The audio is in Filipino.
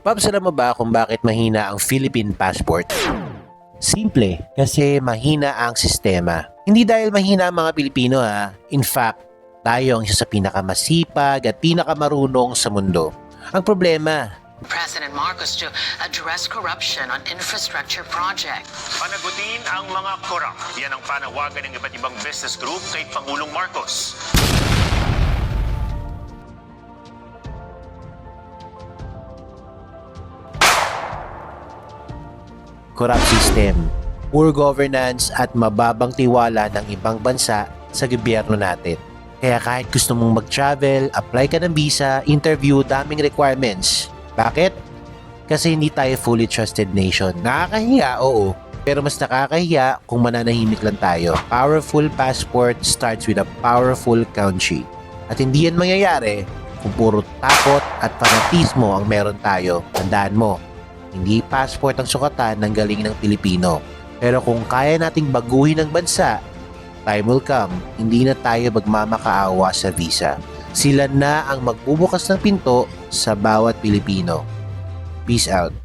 Pops, alam mo ba kung bakit mahina ang Philippine passport? Simple, kasi mahina ang sistema. Hindi dahil mahina ang mga Pilipino ha. In fact, tayo ang isa sa pinakamasipag at pinakamarunong sa mundo. Ang problema, President Marcos to address corruption on infrastructure project. Panagutin ang mga korap. Yan ang panawagan ng iba't ibang business group kay Pangulong Marcos. Corrupt system, poor governance at mababang tiwala ng ibang bansa sa gobyerno natin. Kaya kahit gusto mong mag-travel, apply ka ng visa, interview, daming requirements. Bakit? Kasi hindi tayo fully trusted nation. Nakakahiya, oo. Pero mas nakakahiya kung mananahimik lang tayo. Powerful passport starts with a powerful country. At hindi yan mangyayari kung puro takot at fanatismo ang meron tayo. Tandaan mo, hindi passport ang sukatan ng galing ng Pilipino. Pero kung kaya nating baguhin ang bansa, time will come, hindi na tayo magmamakaawa sa visa. Sila na ang magbubukas ng pinto sa bawat Pilipino. Peace out.